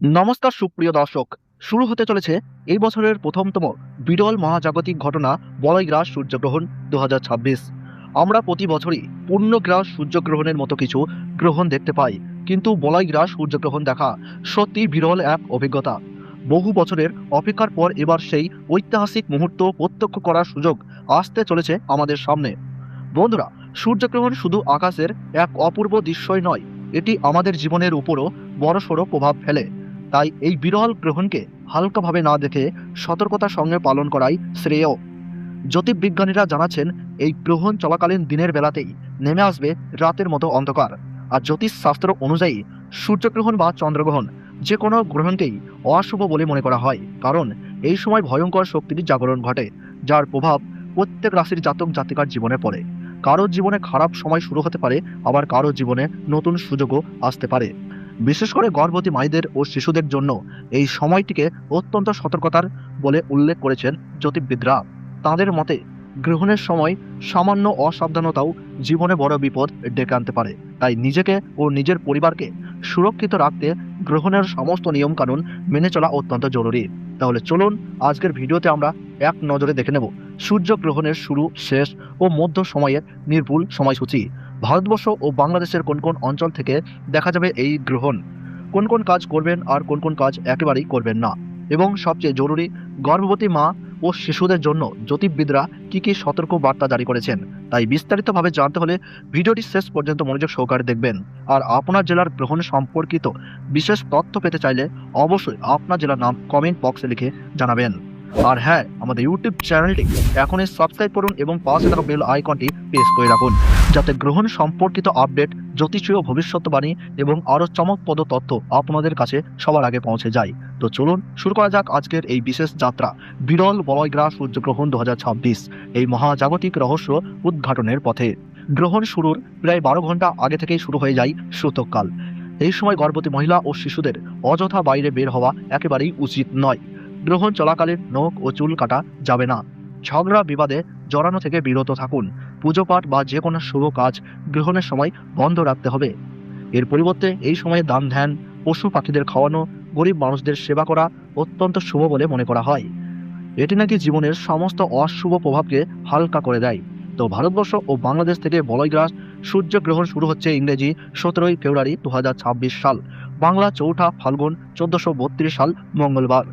নমস্কার সুপ্রিয় দর্শক। শুরু হতে চলেছে এই বছরের প্রথমতম বিরল মহাজাগতিক ঘটনা বলয়গ্রাস সূর্যগ্রহণ দু হাজার ছাব্বিশ। আমরা প্রতি বছরই পূর্ণগ্রাস সূর্যগ্রহণের মতো কিছু গ্রহণ দেখতে পাই, কিন্তু বলয়গ্রাস সূর্যগ্রহণ দেখা সত্যি বিরল এক অভিজ্ঞতা। বহু বছরের অপেক্ষার পর এবার সেই ঐতিহাসিক মুহূর্ত প্রত্যক্ষ করার সুযোগ আসতে চলেছে আমাদের সামনে। বন্ধুরা, সূর্যগ্রহণ শুধু আকাশের এক অপূর্ব দৃশ্যই নয়, এটি আমাদের জীবনের উপরও বড়সড় প্রভাব ফেলে। তাই এই বিরল গ্রহণকে হালকাভাবে না দেখে সতর্কতার সঙ্গে পালন করাই শ্রেয়। জ্যোতির্বিজ্ঞানীরা জানাচ্ছেন, এই গ্রহণ চলাকালীন দিনের বেলাতেই নেমে আসবে রাতের মতো অন্ধকার। আর জ্যোতিষশাস্ত্র অনুযায়ী সূর্যগ্রহণ বা চন্দ্রগ্রহণ যে কোনো গ্রহণকেই অশুভ বলে মনে করা হয়, কারণ এই সময় ভয়ঙ্কর শক্তির জাগরণ ঘটে, যার প্রভাব প্রত্যেক রাশির জাতক জাতিকার জীবনে পড়ে। কারোর জীবনে খারাপ সময় শুরু হতে পারে, আবার কারোর জীবনে নতুন সুযোগও আসতে পারে। বিশেষ করে গর্ভবতী মায়েদের ও শিশুদের জন্য এই সময়টিকে অত্যন্ত সতর্কতার বলে উল্লেখ করেছেন জ্যোতির্বিদরা। তাদের মতে, গ্রহণের সময় সামান্য অসাবধানতাও জীবনে বড় বিপদ ডেকে আনতে পারে। তাই নিজেকে ও নিজের পরিবারকে সুরক্ষিত রাখতে গ্রহণের সমস্ত নিয়মকানুন মেনে চলা অত্যন্ত জরুরি। তাহলে চলুন আজকের ভিডিওতে আমরা এক নজরে দেখে নেব। সূর্য গ্রহণের শুরু, শেষ ও মধ্য সময়ের নির্ভুল সময়সূচি। ভারতবর্ষ ও বাংলাদেশের কোন কোন অঞ্চল থেকে দেখা যাবে এই গ্রহণ? কোন কোন কাজ করবেন আর কোন কোন কাজ একেবারেই করবেন না। এবং সবচেয়ে জরুরি, গর্ভবতী মা ও শিশুদের জন্য জ্যোতির্বিদরা কি কি সতর্ক বার্তা জারি করেছেন, তাই বিস্তারিতভাবে জানতে হলে ভিডিওটি শেষ পর্যন্ত মনোযোগ সহকারে দেখবেন। আর আপনার জেলার গ্রহণ সম্পর্কিত বিশেষ তথ্য পেতে চাইলে অবশ্যই আপনার জেলার নাম কমেন্ট বক্সে লিখে জানাবেন। আর হ্যাঁ আমাদের ইউটিউব চ্যানেলটি এখনই সাবস্ক্রাইব করুন এবং পাশে থাকা বেল আইকনটি প্রেস করে রাখুন। যাতে গ্রহণ সম্পর্কিত আপডেট, জ্যোতিষীয় ভবিষ্যৎবাণী এবং আরও চমকপ্রদ তথ্য আপনাদের কাছে সবার আগে পৌঁছে যায়। তো চলুন শুরু করা যাক আজকের এই বিশেষ যাত্রা। বিরল বলয়গ্রাস সূর্যগ্রহণ দু হাজার ছাব্বিশ, এই মহাজাগতিক রহস্য উদ্ঘাটনের পথে। গ্রহণ শুরুর প্রায় বারো ঘণ্টা আগে থেকেই শুরু হয়ে যায় সূতককাল। এই সময় গর্ভবতী মহিলা ও শিশুদের অযথা বাইরে বের হওয়া একেবারেই উচিত নয়। গ্রহণ চলাকালীন নখ ও চুল কাটা যাবে না। ঝগড়া বিবাদে জড়ানো থেকে বিরত থাকুন। পুজো পাঠ বা যে কোনো শুভ কাজ গ্রহণের সময় বন্ধ রাখতে হবে। এর পরিবর্তে এই সময়ে দান ধ্যান, পশু পাখিদের খাওয়ানো, গরিব মানুষদের সেবা করা অত্যন্ত শুভ বলে মনে করা হয়। এটি নাকি জীবনের সমস্ত অশুভ প্রভাবকে হালকা করে দেয়। তো ভারতবর্ষ ও বাংলাদেশ থেকে বলয়গ্রাস সূর্যগ্রহণ শুরু হচ্ছে ইংরেজি সতেরোই ফেব্রুয়ারি দু হাজার ছাব্বিশ সাল। বাংলা চৌঠা ফাল্গুন চোদ্দশো সাল মঙ্গলবার।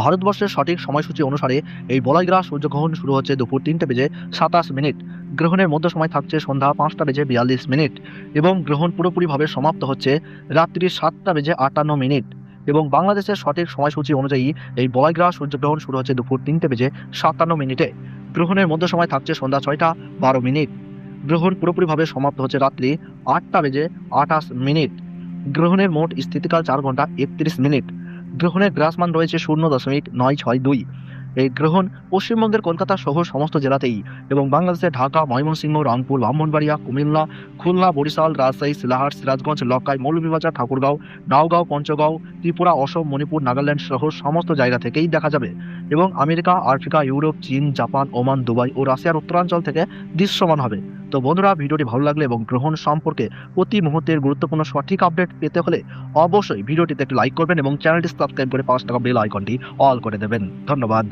ভারতবর্ষের সঠিক সময়সূচি অনুসারে এই বলয়গ্রাস সূর্যগ্রহণ শুরু হচ্ছে দুপুর তিনটে বেজে সাতাশ মিনিট। গ্রহণের মধ্য সময় থাকছে সন্ধ্যা পাঁচটা বেজে বিয়াল্লিশ মিনিট এবং গ্রহণ পুরোপুরিভাবে সমাপ্ত হচ্ছে রাত্রি সাতটা বেজে আটান্ন মিনিট এবং বাংলাদেশের সঠিক সময়সূচি অনুযায়ী এই বলয়গ্রাস সূর্যগ্রহণ শুরু হচ্ছে দুপুর তিনটে বেজে সাতান্ন মিনিটে। গ্রহণের মধ্য সময় থাকছে সন্ধ্যা ছয়টা বারো মিনিট। গ্রহণ পুরোপুরিভাবে সমাপ্ত হচ্ছে রাত্রি আটটা বেজে আঠাশ মিনিট। গ্রহণের মোট স্থিতিকাল চার ঘণ্টা একত্রিশ মিনিট। গ্রহণের গ্রাসমান রয়েছে শূন্য দশমিক নয় ছয় দুই। এই গ্রহণ পশ্চিমবঙ্গের কলকাতা সহ সমস্ত জেলাতেই এবং বাংলাদেশের ঢাকা, ময়মনসিংহ, রংপুর, ব্রাহ্মণবাড়িয়া, কুমিল্লা, খুলনা, বরিশাল, রাজশাহী সিলাহাট সিরাজগঞ্জ লক্কাই মৌলভীবাজার, ঠাকুরগাঁও, নাওগাঁও, পঞ্চগাঁও, ত্রিপুরা, অসম, মণিপুর, নাগাল্যান্ড সহ সমস্ত জায়গা থেকেই দেখা যাবে এবং আমেরিকা, আফ্রিকা, ইউরোপ, চীন, জাপান, ওমান, দুবাই ও রাশিয়ার উত্তরাঞ্চল থেকে দৃশ্যমান হবে। তো বন্ধুরা, ভিডিওটি ভালো লাগলে এবং গ্রহণ সম্পর্কে প্রতি মুহূর্তের গুরুত্বপূর্ণ সঠিক আপডেট পেতে হলে অবশ্যই ভিডিওটিতে একটি লাইক করবেন এবং চ্যানেলটি সাবস্ক্রাইব করে পাঁচ টাকা বেল আইকনটি অল করে দেবেন। ধন্যবাদ।